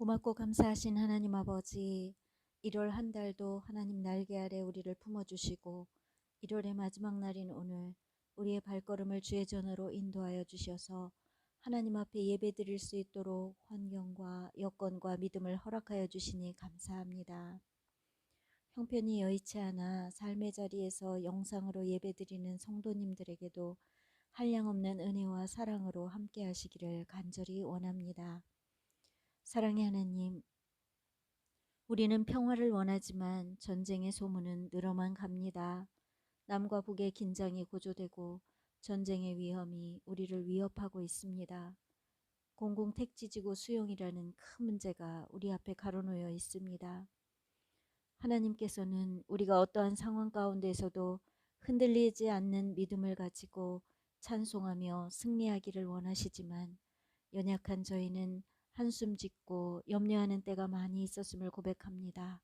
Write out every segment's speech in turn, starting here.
고맙고 감사하신 하나님 아버지, 1월 한 달도 하나님 날개 아래 우리를 품어주시고 1월의 마지막 날인 오늘 우리의 발걸음을 주의 전으로 인도하여 주셔서 하나님 앞에 예배 드릴 수 있도록 환경과 여건과 믿음을 허락하여 주시니 감사합니다. 형편이 여의치 않아 삶의 자리에서 영상으로 예배 드리는 성도님들에게도 한량없는 은혜와 사랑으로 함께 하시기를 간절히 원합니다. 사랑의 하나님, 우리는 평화를 원하지만 전쟁의 소문은 늘어만 갑니다. 남과 북의 긴장이 고조되고 전쟁의 위험이 우리를 위협하고 있습니다. 공공택지지구 수용이라는 큰 문제가 우리 앞에 가로놓여 있습니다. 하나님께서는 우리가 어떠한 상황 가운데서도 흔들리지 않는 믿음을 가지고 찬송하며 승리하기를 원하시지만 연약한 저희는 한숨 짓고 염려하는 때가 많이 있었음을 고백합니다.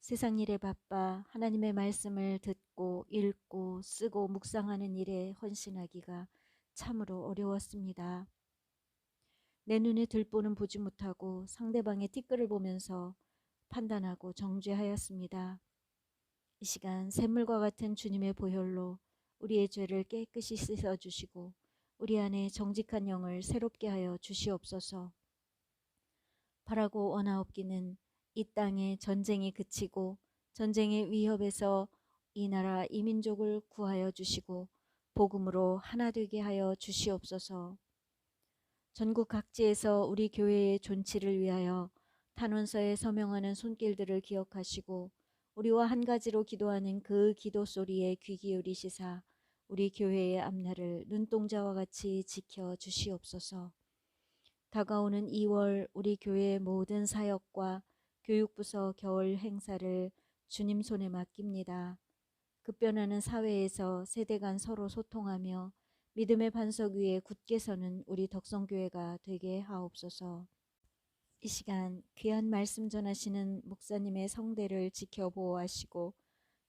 세상 일에 바빠 하나님의 말씀을 듣고 읽고 쓰고 묵상하는 일에 헌신하기가 참으로 어려웠습니다. 내 눈에 들보는 보지 못하고 상대방의 티끌을 보면서 판단하고 정죄하였습니다. 이 시간 샘물과 같은 주님의 보혈로 우리의 죄를 깨끗이 씻어 주시고 우리 안에 정직한 영을 새롭게 하여 주시옵소서. 바라고 원하옵기는 이 땅에 전쟁이 그치고 전쟁의 위협에서 이 나라 이 민족을 구하여 주시고 복음으로 하나 되게 하여 주시옵소서. 전국 각지에서 우리 교회의 존치를 위하여 탄원서에 서명하는 손길들을 기억하시고 우리와 한 가지로 기도하는 그 기도 소리에 귀 기울이시사 우리 교회의 앞날을 눈동자와 같이 지켜 주시옵소서. 다가오는 2월 우리 교회의 모든 사역과 교육부서 겨울 행사를 주님 손에 맡깁니다. 급변하는 사회에서 세대 간 서로 소통하며 믿음의 반석 위에 굳게 서는 우리 덕성교회가 되게 하옵소서. 이 시간 귀한 말씀 전하시는 목사님의 성대를 지켜 보호하시고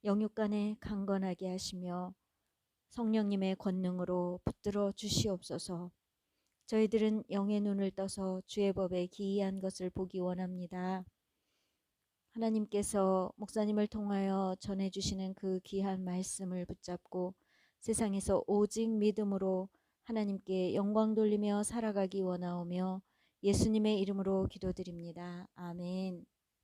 영육간에 강건하게 하시며 성령님의 권능으로 붙들어 주시옵소서. 저희들은 영의 눈을 떠서 주의 법에 기이한 것을 보기 원합니다. 하나님께서 목사님을 통하여 전해주시는 그 귀한 말씀을 붙잡고 세상에서 오직 믿음으로 하나님께 영광 돌리며 살아가기 원하오며 예수님의 이름으로 기도드립니다. 아멘.